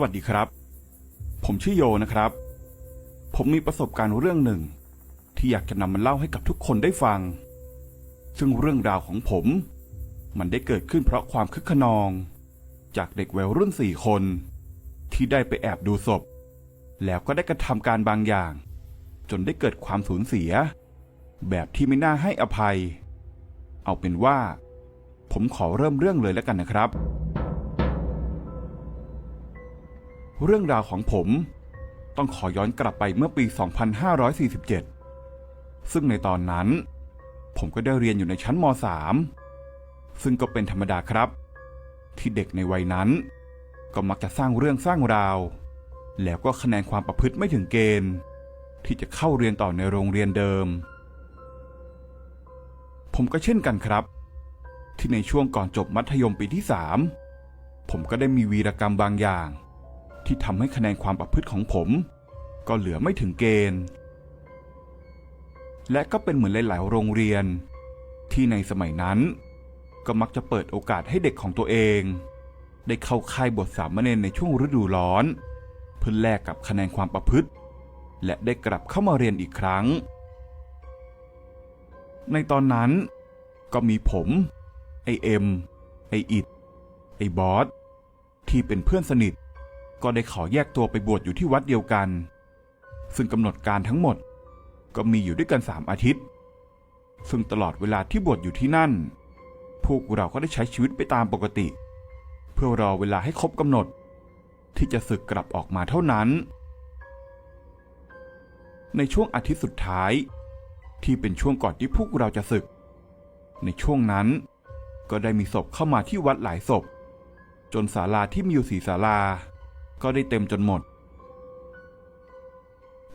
สวัสดีครับ ผมชื่อโยนะครับ ผมมีประสบการณ์เรื่องหนึ่ง ที่อยากจะนำมาเล่าให้กับทุกคนได้ฟัง ซึ่งเรื่องราวของผม มันได้เกิดขึ้นเพราะความคึกขนอง จากเด็กวัยรุ่นสี่คน ที่ได้ไปแอบดูศพ แล้วก็ได้กระทำการบางอย่าง จนได้เกิดความสูญเสีย แบบที่ไม่น่าให้อภัย เอาเป็นว่า ผมขอเริ่มเรื่องเลยแล้วกันนะครับ เรื่องราวของผม ต้องขอย้อนกลับไปเมื่อปี 2547 ซึ่งในตอนนั้น ผมก็ได้เรียนอยู่ในชั้นม .3 ซึ่งก็เป็นธรรมดาครับ ที่เด็กในวัยนั้น ก็มักจะสร้างเรื่องสร้างราว แล้วก็คะแนนความประพฤติไม่ถึงเกณฑ์ ที่จะเข้าเรียนต่อในโรงเรียนเดิม ผมก็เช่นกันครับ ที่ในช่วงก่อนจบมัธยมปีที่3ผมก็ได้มีวีรกรรมบางอย่าง ที่ทำให้คะแนนความประพฤติของผม ก็เหลือไม่ถึงเกณฑ์ และก็เป็นเหมือนหลาย ๆ โรงเรียน ที่ในสมัยนั้น ก็มักจะเปิดโอกาสให้เด็กของตัวเอง ได้เข้าค่ายบทสามเณรในช่วงฤดูร้อน เพื่อแลกกับคะแนนความประพฤติ และได้กลับเข้ามาเรียนอีกครั้ง ในตอนนั้นก็มีผม ไอเอ็ม ไออิดไอบอสที่เป็นเพื่อนสนิท ก็ได้ขอแยกตัวไปบวชอยู่ที่วัดเดียวกัน ซึ่งกำหนดการทั้งหมด ก็มีอยู่ด้วยกันสามอาทิตย์ ซึ่งตลอดเวลาที่บวชอยู่ที่นั่น พวกเราก็ได้ใช้ชีวิตไปตามปกติ เพื่อรอเวลาให้ครบกำหนด ที่จะสึกกลับออกมาเท่านั้น ในช่วงอาทิตย์สุดท้าย ที่เป็นช่วงก่อนที่พวกเราจะสึก ในช่วงนั้น ก็ได้มีศพเข้ามาที่วัดหลายศพ จนศาลาที่มีอยู่สี่ศาลา ก็ได้เต็มจนหมด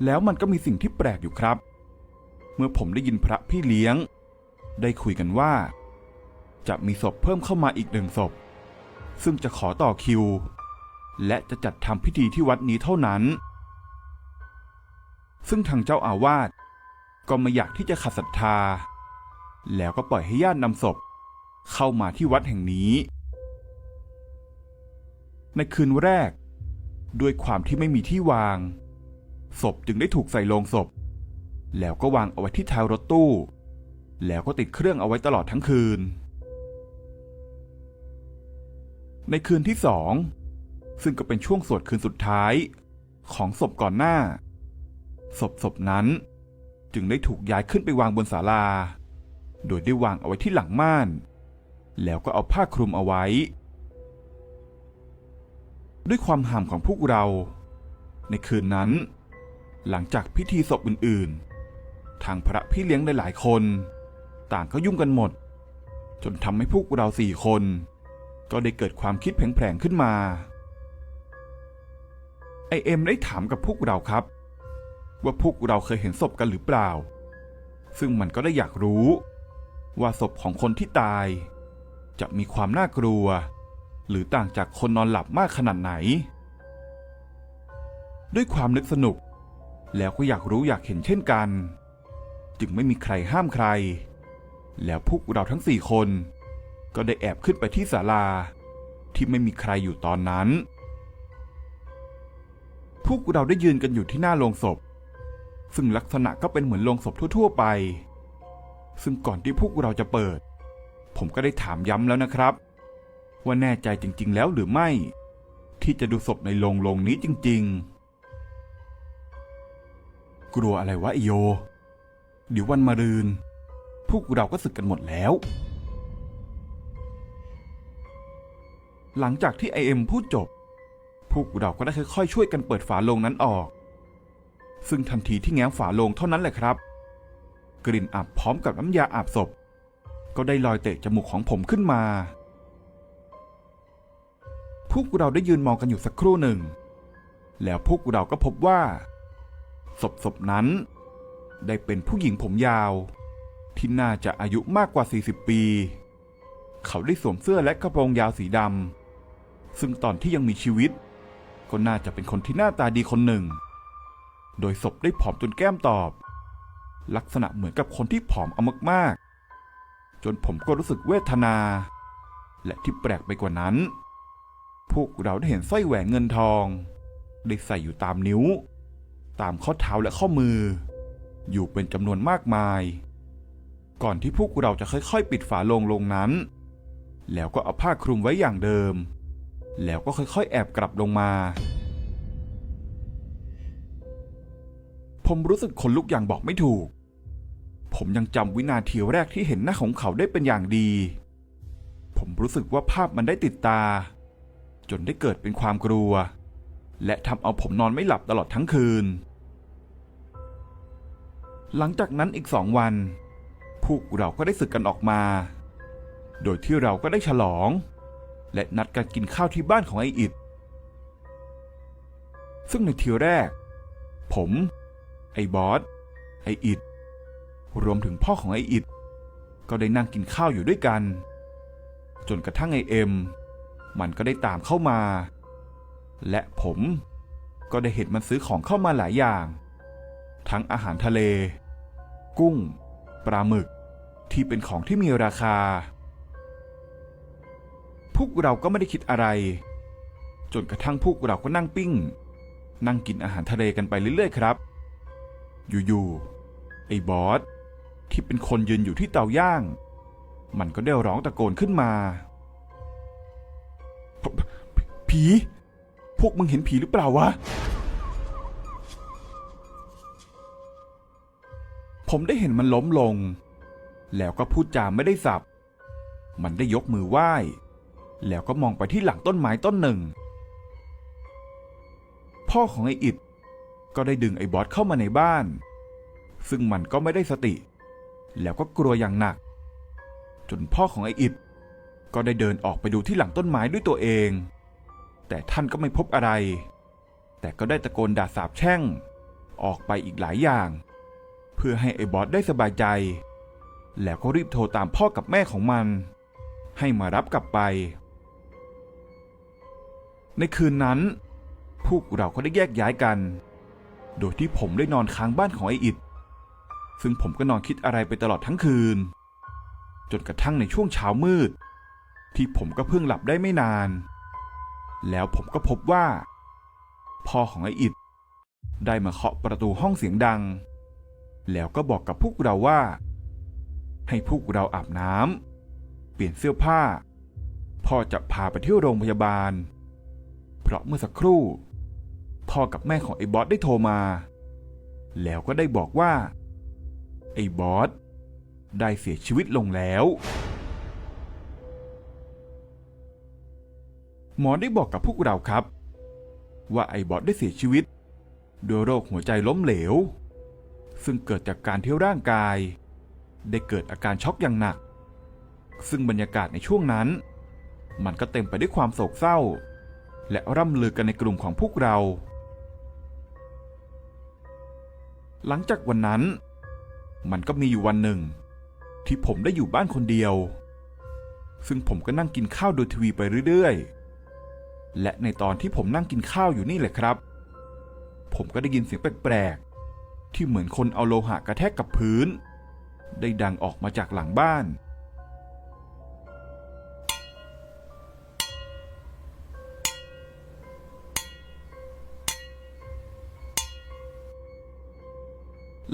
แล้วมันก็มีสิ่งที่แปลกอยู่ครับ เมื่อผมได้ยินพระพี่เลี้ยง ได้คุยกันว่า จะมีศพเพิ่มเข้ามาอีกหนึ่งศพ ซึ่งจะขอต่อคิว และจะจัดทำพิธีที่วัดนี้เท่านั้น ซึ่งทางเจ้าอาวาสก็ไม่อยากที่จะขัดศรัทธา แล้วก็ปล่อยให้ญาตินำศพ เข้ามาที่วัดแห่งนี้ ในคืนแรก ด้วยความที่ไม่มีที่วาง ศพจึงได้ถูกใส่โลงศพ แล้วก็วางเอาไว้ที่ท้ายรถตู้ แล้วก็ติดเครื่องเอาไว้ตลอดทั้งคืน ในคืนที่สองซึ่งก็เป็นช่วงสวดคืนสุดท้าย ของศพก่อนหน้า ศพศพนั้น จึงได้ถูกย้ายขึ้นไปวางบนศาลา โดยได้วางเอาไว้ที่หลังม่าน แล้วก็เอาผ้าคลุมเอาไว้ ด้วยความห่ามของพวกเรา ในคืนนั้น หลังจากพิธีศพอื่นๆ ทางพระพี่เลี้ยงหลายๆคน ต่างก็ยุ่งกันหมด จนทำให้พวกเราสี่คน ก็ได้เกิดความคิดแผลงๆขึ้นมาไอเอ็มได้ถามกับพวกเราครับ ว่าพวกเราเคยเห็นศพกันหรือเปล่า ซึ่งมันก็ได้อยากรู้ ว่าศพของคนที่ตาย จะมีความน่ากลัว หรือต่างจากคนนอนหลับมากขนาดไหน ด้วยความนึกสนุก แล้วก็อยากรู้อยากเห็นเช่นกัน จึงไม่มีใครห้ามใคร แล้วพวกเราทั้งสี่คน ก็ได้แอบขึ้นไปที่ศาลา ที่ไม่มีใครอยู่ตอนนั้น พวกเราได้ยืนกันอยู่ที่หน้าโลงศพ ซึ่งลักษณะก็เป็นเหมือนโลงศพทั่ว ๆ ไป ซึ่งก่อนที่พวกเราจะเปิด ผมก็ได้ถามย้ำแล้วนะครับ ว่าแน่ใจจริง ๆ แล้วหรือไม่ ที่จะดูศพในโรงโรงนี้จริง ๆ กลัวอะไรวะไอโย เดี๋ยววันมารืน พวกเราก็สึกกันหมดแล้ว หลังจากที่ไอเอ็มพูดจบ พวกเราก็ได้ค่อยๆช่วยกันเปิดฝาโลงนั้นออก ซึ่งทันทีที่แง้มฝาโลงเท่านั้นแหละครับ กลิ่นอับพร้อมกับน้ำยาอาบศพก็ได้ลอยเตะจมูกของผมขึ้นมา พวกเราได้ยืนมองกันอยู่สักครู่หนึ่ง แล้วพวกเราก็พบว่า ศพศพนั้น ได้เป็นผู้หญิงผมยาว ที่น่าจะอายุมากกว่า 40 ปี เขาได้สวมเสื้อและกระโปรงยาวสีดำซึ่งตอนที่ยังมีชีวิต ก็น่าจะเป็นคนที่หน้าตาดีคนหนึ่ง โดยศพได้ผอมจนแก้มตอบ ลักษณะเหมือนกับคนที่ผอมเอามากๆ จนผมก็รู้สึกเวทนา และที่แปลกไปกว่านั้น พวกเราได้เห็นสร้อยแหวนเงินทองได้ใส่อยู่ตามนิ้ว ตามข้อเท้าและข้อมือ อยู่เป็นจำนวนมากมาย ก่อนที่พวกเราจะค่อยๆ ปิดฝาโลงลงนั้น แล้วก็เอาผ้าคลุมไว้อย่างเดิม แล้วก็ค่อยๆ แอบกลับลงมา ผมรู้สึกขนลุกอย่างบอกไม่ถูก ผมยังจำวินาทีแรกที่เห็นหน้าของเขาได้เป็นอย่างดี ผมรู้สึกว่าภาพมันได้ติดตา นได้เกิดเป็นความกลัว และทำเอาผมนอนไม่หลับตลอดทั้งคืน หลังจากนั้นอีกสองวัน พวกเราก็ได้สึกกันออกมา โดยที่เราก็ได้ฉลอง และนัดกันกินข้าวที่บ้านของไออิดซึ่งในทีแรก ผม ไอบอส ไออิดรวมถึงพ่อของไออิดก็ได้นั่งกินข้าวอยู่ด้วยกัน จนกระทั่งไอเอ็ม มันก็ได้ตามเข้ามา และผมก็ได้เห็นมันซื้อของเข้ามาหลายอย่าง ทั้งอาหารทะเล กุ้ง ปลาหมึก ที่เป็นของที่มีราคา พวกเราก็ไม่ได้คิดอะไร จนกระทั่งพวกเราก็นั่งปิ้ง นั่งกินอาหารทะเลกันไปเรื่อยๆครับ อยู่ๆไอ้บอสที่เป็นคนยืนอยู่ที่เตาย่าง มันก็ได้ร้องตะโกนขึ้นมา ผี พวกมึงเห็นผีหรือเปล่าวะ ผมได้เห็นมันล้มลง แล้วก็พูดจาไม่ได้สับ มันได้ยกมือไหว้ แล้วก็มองไปที่หลังต้นไม้ต้นหนึ่ง พ่อของไอ้อิดก็ได้ดึงไอ้บอสเข้ามาในบ้าน ซึ่งมันก็ไม่ได้สติ แล้วก็กลัวอย่างหนัก จนพ่อของไอ้อิดก็ได้เดินออกไปดูที่หลังต้นไม้ด้วยตัวเอง แต่ท่านก็ไม่พบอะไร แต่ก็ได้ตะโกนด่าสาบแช่ง ออกไปอีกหลายอย่าง เพื่อให้ไอ้บอสได้สบายใจ แล้วก็รีบโทรตามพ่อกับแม่ของมัน ให้มารับกลับไป ในคืนนั้น พวกเราก็ได้แยกย้ายกัน โดยที่ผมได้นอนค้างบ้านของไออิดซึ่งผมก็นอนคิดอะไรไปตลอดทั้งคืน จนกระทั่งในช่วงเช้ามืด ที่ผมก็เพิ่งหลับได้ไม่นาน แล้วผมก็พบว่า พ่อของไออิดได้มาเคาะประตูห้องเสียงดัง แล้วก็บอกกับพวกเราว่า ให้พวกเราอาบน้ำเปลี่ยนเสื้อผ้า พ่อจะพาไปที่โรงพยาบาล เพราะเมื่อสักครู่ พ่อกับแม่ของไอ้บอสได้โทรมา แล้วก็ได้บอกว่า ไอ้บอสได้เสียชีวิตลงแล้ว หมอได้บอกกับพวกเราครับ ว่าไอ้บอสได้เสียชีวิตด้วยโรคหัวใจล้มเหลว ซึ่งเกิดจากการที่ร่างกาย ได้เกิดอาการช็อกอย่างหนัก ซึ่งบรรยากาศในช่วงนั้น มันก็เต็มไปด้วยความโศกเศร้า และร่ำลือกันในกลุ่มของพวกเรา หลังจากวันนั้น มันก็มีอยู่วันหนึ่ง ที่ผมได้อยู่บ้านคนเดียว ซึ่งผมก็นั่งกินข้าวดูทีวีไปเรื่อยๆ และในตอนที่ผมนั่งกินข้าวอยู่นี่แหละครับ ผมก็ได้ยินเสียงแปลกๆ ที่เหมือนคนเอาโลหะกระแทกกับพื้น ได้ดังออกมาจากหลังบ้าน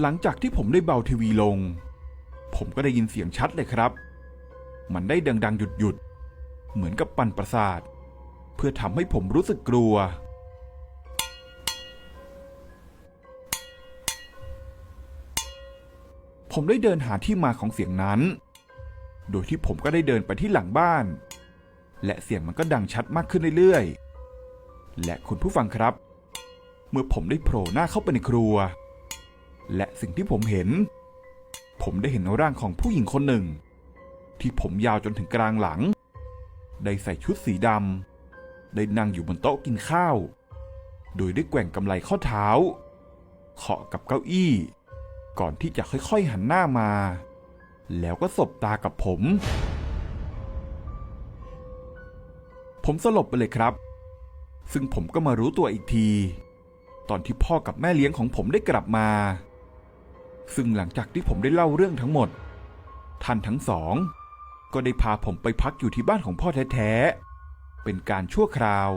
หลังจากที่ผมได้เบาทีวีลง ผมก็ได้ยินเสียงชัดเลยครับ มันได้ดังๆหยุดๆ เหมือนกับปั่นประสาท เพื่อทำให้ผมรู้สึกกลัว ผมได้เดินหาที่มาของเสียงนั้น โดยที่ผมก็ได้เดินไปที่หลังบ้าน และเสียงมันก็ดังชัดมากขึ้นเรื่อยๆ และคุณผู้ฟังครับ เมื่อผมได้โผล่หน้าเข้าไปในครัว และสิ่งที่ผมเห็น ผมได้เห็นร่างของผู้หญิงคนหนึ่ง ที่ผมยาวจนถึงกลางหลังได้ใส่ชุดสีดำ ได้นั่งอยู่บนโต๊ะกินข้าว โดยได้แกว่งกำไลข้อเท้าเคาะกับเก้าอี้ ก่อนที่จะค่อยๆหันหน้ามา แล้วก็สบตากับผม ผมสลบไปเลยครับ ซึ่งผมก็มารู้ตัวอีกที ตอนที่พ่อกับแม่เลี้ยงของผมได้กลับมา ซึ่งหลังจากที่ผมได้เล่าเรื่องทั้งหมด ท่านทั้งสอง ก็ได้พาผมไปพักอยู่ที่บ้านของพ่อแท้ เป็นการชั่วคราว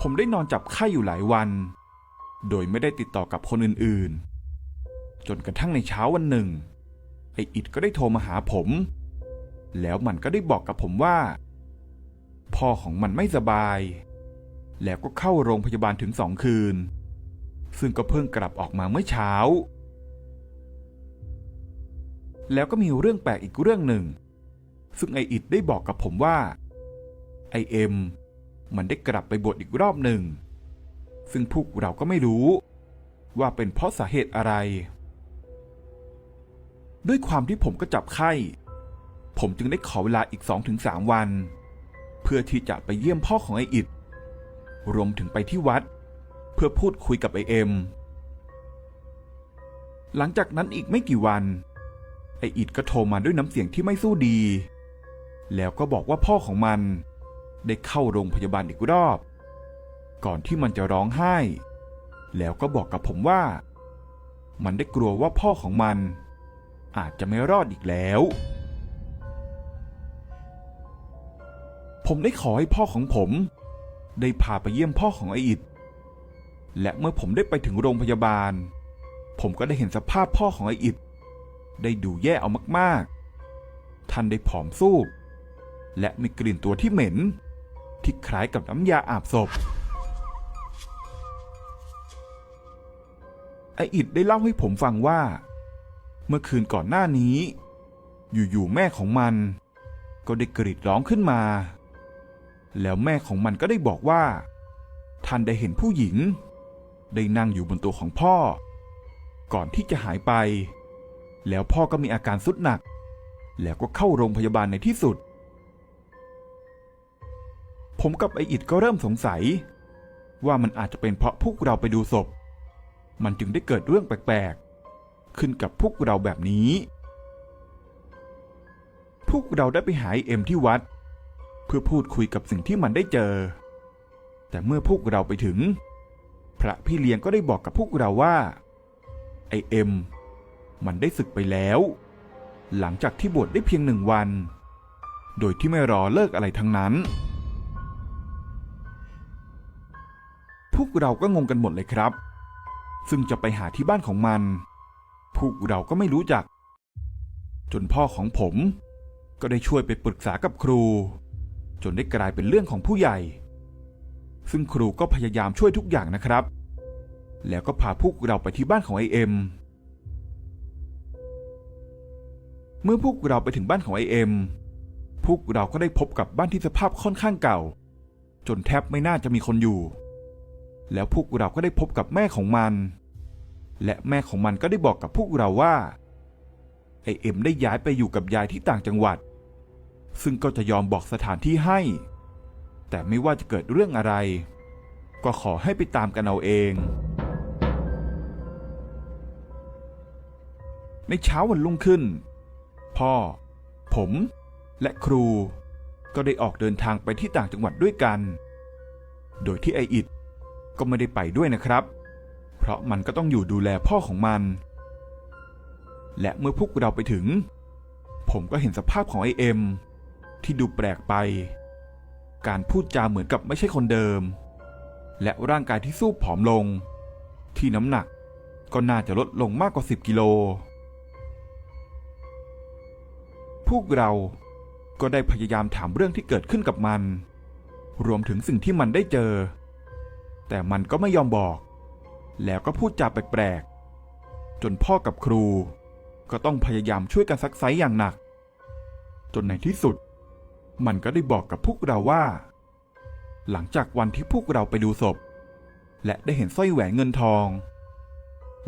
ผมได้นอนจับไข้อยู่หลายวัน โดยไม่ได้ติดต่อกับคนอื่นๆ จนกระทั่งในเช้าวันหนึ่ง ไออิดก็ได้โทรมาหาผม แล้วมันก็ได้บอกกับผมว่า พ่อของมันไม่สบาย แล้วก็เข้าโรงพยาบาลถึงสองคืน ซึ่งก็เพิ่งกลับออกมาเมื่อเช้าแล้วก็มีเรื่องแปลกอีกเรื่องหนึ่ง ซึ่งไออิดได้บอกกับผมว่าไอเอ็มมันได้กลับไปบวชอีกรอบหนึ่ง ซึ่งพวกเราก็ไม่รู้ ว่าเป็นเพราะสาเหตุอะไร ด้วยความที่ผมก็จับไข้ ผมจึงได้ขอเวลาอีก 2-3 วัน เพื่อที่จะไปเยี่ยมพ่อของไออิดรวมถึงไปที่วัด เพื่อพูดคุยกับไอเอ็ม หลังจากนั้นอีกไม่กี่วัน ไออิดก็โทรมาด้วยน้ำเสียงที่ไม่สู้ดี แล้วก็บอกว่าพ่อของมัน ได้เข้าโรงพยาบาลอีกรอบ ก่อนที่มันจะร้องไห้ แล้วก็บอกกับผมว่า มันได้กลัวว่าพ่อของมัน อาจจะไม่รอดอีกแล้ว ผมได้ขอให้พ่อของผม ได้พาไปเยี่ยมพ่อของไออิดและเมื่อผมได้ไปถึงโรงพยาบาล ผมก็ได้เห็นสภาพพ่อของไออิดได้ดูแย่เอามากๆ ท่านได้ผอมซูบ และมีกลิ่นตัวที่เหม็น ที่คล้ายกับน้ำยาอาบศพ ไออิดได้เล่าให้ผมฟังว่า เมื่อคืนก่อนหน้านี้ อยู่ๆแม่ของมัน ก็ได้กรีดร้องขึ้นมา แล้วแม่ของมันก็ได้บอกว่า ท่านได้เห็นผู้หญิง ได้นั่งอยู่บนตัวของพ่อ ก่อนที่จะหายไป แล้วพ่อก็มีอาการสุดหนัก แล้วก็เข้าโรงพยาบาลในที่สุด ผมกับไออิดก็เริ่มสงสัย ว่ามันอาจจะเป็นเพราะพวกเราไปดูศพ มันจึงได้เกิดเรื่องแปลกๆ ขึ้นกับพวกเราแบบนี้ พวกเราได้ไปหาเอ็มที่วัด เพื่อพูดคุยกับสิ่งที่มันได้เจอ แต่เมื่อพวกเราไปถึง พระพี่เลี้ยงก็ได้บอกกับพวกเราว่า ไอเอ็ม มันได้ศึกไปแล้ว หลังจากที่บวชได้เพียงหนึ่งวัน โดยที่ไม่รอเลิกอะไรทั้งนั้น เราก็งงกันหมดเลยครับ ซึ่งจะไปหาที่บ้านของมัน พวกเราก็ไม่รู้จัก จนพ่อของผม ก็ได้ช่วยไปปรึกษากับครู จนได้กลายเป็นเรื่องของผู้ใหญ่ ซึ่งครูก็พยายามช่วยทุกอย่างนะครับ แล้วก็พาพวกเราไปที่บ้านของไอเอ็มเมื่อพวกเราไปถึงบ้านของไอเอ็มพวกเราก็ได้พบกับบ้านที่สภาพค่อนข้างเก่า จนแทบไม่น่าจะมีคนอยู่ แล้วพวกเราก็ได้พบกับแม่ของมัน และแม่ของมันก็ได้บอกกับพวกเราว่าไอเอ็มได้ย้ายไปอยู่กับยายที่ต่างจังหวัด ซึ่งก็จะยอมบอกสถานที่ให้ แต่ไม่ว่าจะเกิดเรื่องอะไร ก็ขอให้ไปตามกันเอาเอง ในเช้าวันรุ่งขึ้น พ่อ ผม และครู ก็ได้ออกเดินทางไปที่ต่างจังหวัดด้วยกัน โดยที่ไออิด ก็ไม่ได้ไปด้วยนะครับ เพราะมันก็ต้องอยู่ดูแลพ่อของมัน และเมื่อพวกเราไปถึง ผมก็เห็นสภาพของไอเอ็มที่ดูแปลกไป การพูดจาเหมือนกับไม่ใช่คนเดิม และร่างกายที่สู้ผอมลง ที่น้ำหนักก็น่าจะลดลงมากกว่า 10 กิโล พวกเราก็ได้พยายามถามเรื่องที่เกิดขึ้นกับมัน รวมถึงสิ่งที่มันได้เจอ แต่มันก็ไม่ยอมบอก แล้วก็พูดจาแปลกๆ จนพ่อกับครู ก็ต้องพยายามช่วยกันซักไซอย่างหนัก จนในที่สุด มันก็ได้บอกกับพวกเราว่า หลังจากวันที่พวกเราไปดูศพ และได้เห็นสร้อยแหวนเงินทอง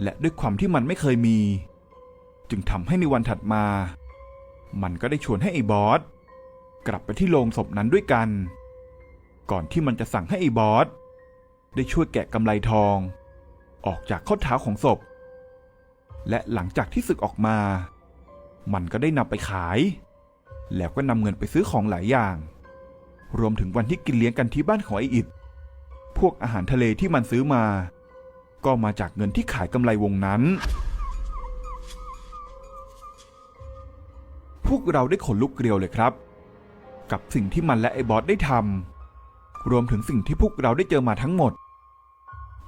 และด้วยความที่มันไม่เคยมี จึงทำให้ในวันถัดมา มันก็ได้ชวนให้ไอ้บอสกลับไปที่โรงศพนั้นด้วยกัน ก่อนที่มันจะสั่งให้ไอ้บอส ได้ช่วยแกะกำไลทอง ออกจากข้อเท้าของศพ และหลังจากที่ศึกออกมา มันก็ได้นำไปขาย แล้วก็นำเงินไปซื้อของหลายอย่าง รวมถึงวันที่กินเลี้ยงกันที่บ้านของไออิดพวกอาหารทะเลที่มันซื้อมา ก็มาจากเงินที่ขายกำไรวงนั้น พวกเราได้ขนลุกเกลียวเลยครับ กับสิ่งที่มันและไอ้บอสได้ทำ รวมถึงสิ่งที่พวกเราได้เจอมาทั้งหมด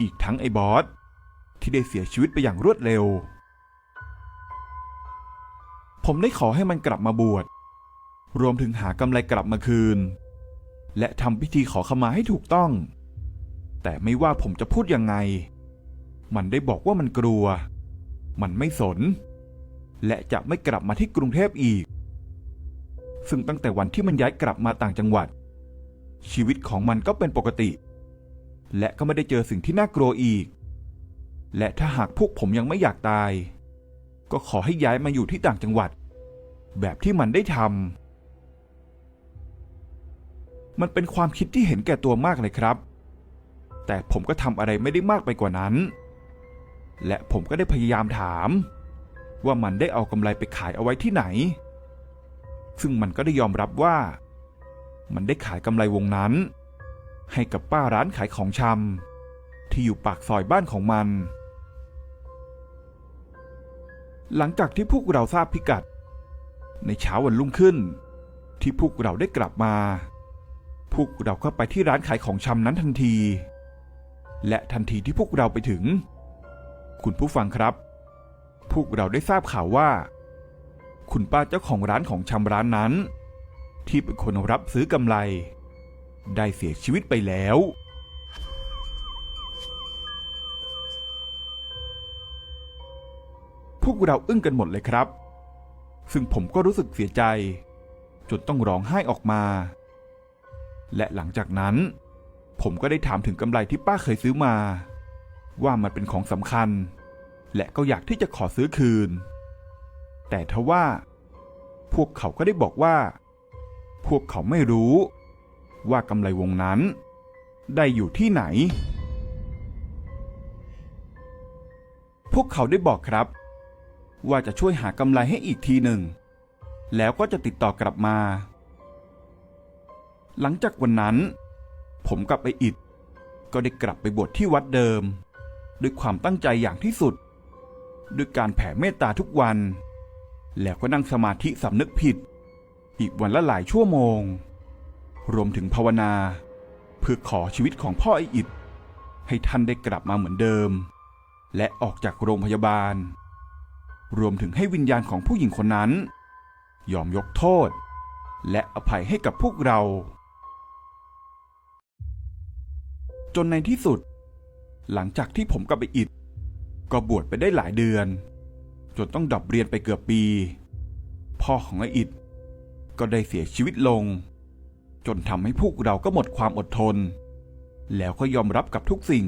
อีกทั้งไอ้บอสที่ได้เสียชีวิตไปอย่างรวดเร็ว ผมได้ขอให้มันกลับมาบวช รวมถึงหากำไรกลับมาคืน และทำพิธีขอขมาให้ถูกต้อง แต่ไม่ว่าผมจะพูดยังไง มันได้บอกว่ามันกลัว มันไม่สน และจะไม่กลับมาที่กรุงเทพอีก ซึ่งตั้งแต่วันที่มันย้ายกลับมาต่างจังหวัด ชีวิตของมันก็เป็นปกติ และก็ไม่ได้เจอสิ่งที่น่ากลัวอีก และถ้าหากพวกผมยังไม่อยากตาย ก็ขอให้ย้ายมาอยู่ที่ต่างจังหวัด แบบที่มันได้ทำมันเป็นความคิดที่เห็นแก่ตัวมากเลยครับ แต่ผมก็ทำอะไรไม่ได้มากไปกว่านั้น และผมก็ได้พยายามถาม ว่ามันได้เอากำไรไปขายเอาไว้ที่ไหน ซึ่งมันก็ได้ยอมรับว่า มันได้ขายกำไรวงนั้น ให้กับป้าร้านขายของชำที่อยู่ปากซอยบ้านของมัน หลังจากที่พวกเราทราบพิกัด ในเช้าวันรุ่งขึ้น ที่พวกเราได้กลับมา พวกเราก็ไปที่ร้านขายของชำนั้นทันที และทันทีที่พวกเราไปถึง คุณผู้ฟังครับ พวกเราได้ทราบข่าวว่า คุณป้าเจ้าของร้านของชำร้านนั้น ที่เป็นคนรับซื้อกำไร ได้เสียชีวิตไปแล้ว พวกเราอึ้งกันหมดเลยครับ ซึ่งผมก็รู้สึกเสียใจ จนต้องร้องไห้ออกมา และหลังจากนั้น ผมก็ได้ถามถึงกำไรที่ป้าเคยซื้อมา ว่ามันเป็นของสำคัญ และก็อยากที่จะขอซื้อคืน แต่ทว่าพวกเขาก็ได้บอกว่า พวกเขาไม่รู้ ว่ากำไรวงนั้น ได้อยู่ที่ไหน พวกเขาได้บอกครับ ว่าจะช่วยหากำไรให้อีกทีหนึ่ง แล้วก็จะติดต่อกลับมา หลังจากวันนั้น ผมกับไออิดก็ได้กลับไปบวชที่วัดเดิม ด้วยความตั้งใจอย่างที่สุด ด้วยการแผ่เมตตาทุกวัน แล้วก็นั่งสมาธิสำนึกผิด อีกวันละหลายชั่วโมง รวมถึงภาวนา เพื่อขอชีวิตของพ่อไออิดให้ท่านได้กลับมาเหมือนเดิม และออกจากโรงพยาบาล รวมถึงให้วิญญาณของผู้หญิงคนนั้น ยอมยกโทษ และอภัยให้กับพวกเรา จนในที่สุด หลังจากที่ผมกับไออิดก็บวชไปได้หลายเดือน จนต้องดรอปเรียนไปเกือบปี พ่อของไออิด ก็ได้เสียชีวิตลง จนทำให้พวกเราก็หมดความอดทน แล้วก็ยอมรับกับทุกสิ่ง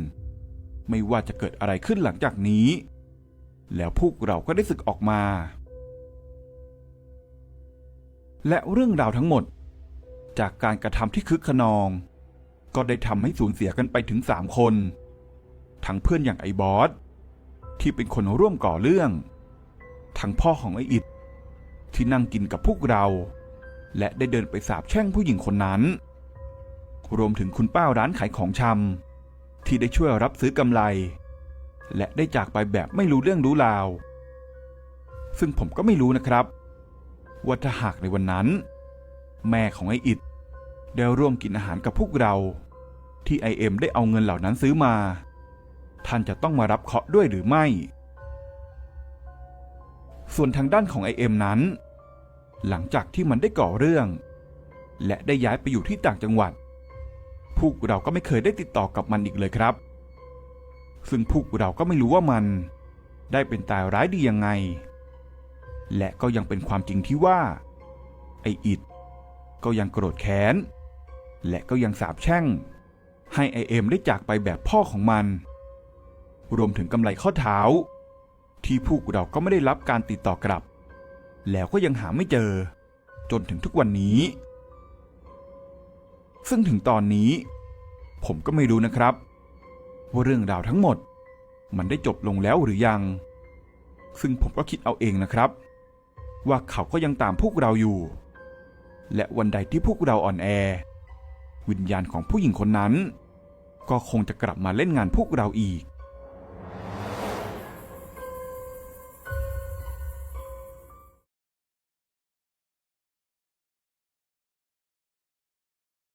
ไม่ว่าจะเกิดอะไรขึ้นหลังจากนี้ แล้วพวกเราก็ได้สึกออกมา และเรื่องราวทั้งหมด จากการกระทำที่คึกขนอง ก็ได้ทำให้สูญเสียกันไปถึงสามคน ทั้งเพื่อนอย่างไอ้บอสที่เป็นคนร่วมก่อเรื่อง ทั้งพ่อของไออิดที่นั่งกินกับพวกเรา และได้เดินไปสาบแช่งผู้หญิงคนนั้น รวมถึงคุณป้าร้านขายของชำที่ได้ช่วยรับซื้อกำไร และได้จากไปแบบไม่รู้เรื่องรู้ราว ซึ่งผมก็ไม่รู้นะครับว่าถ้าหากในวันนั้น แม่ของไออิดได้ร่วมกินอาหารกับพวกเรา ที่ไอเอ็มได้เอาเงินเหล่านั้นซื้อมา ท่านจะต้องมารับเคราะห์ด้วยหรือไม่ ส่วนทางด้านของไอเอ็มนั้น หลังจากที่มันได้ก่อเรื่อง และได้ย้ายไปอยู่ที่ต่างจังหวัด พวกเราก็ไม่เคยได้ติดต่อกับมันอีกเลยครับ ซึ่งพวกเราก็ไม่รู้ว่ามันได้เป็นตายร้ายดียังไง และก็ยังเป็นความจริงที่ว่า ไออิดก็ยังโกรธแค้น และก็ยังสาบแช่ง ให้ไอเอ็มได้จากไปแบบพ่อของมัน รวมถึงกำไรข้อเท้า ที่พวกเราก็ไม่ได้รับการติดต่อกลับ แล้วก็ยังหาไม่เจอ จนถึงทุกวันนี้ ซึ่งถึงตอนนี้ ผมก็ไม่รู้นะครับ ว่าเรื่องราวทั้งหมด มันได้จบลงแล้วหรือยัง ซึ่งผมก็คิดเอาเองนะครับ ว่าเขาก็ยังตามพวกเราอยู่ และวันใดที่พวกเราอ่อนแอ วิญญาณของผู้หญิงคนนั้น ก็คงจะกลับมาเล่นงานพวกเราอีก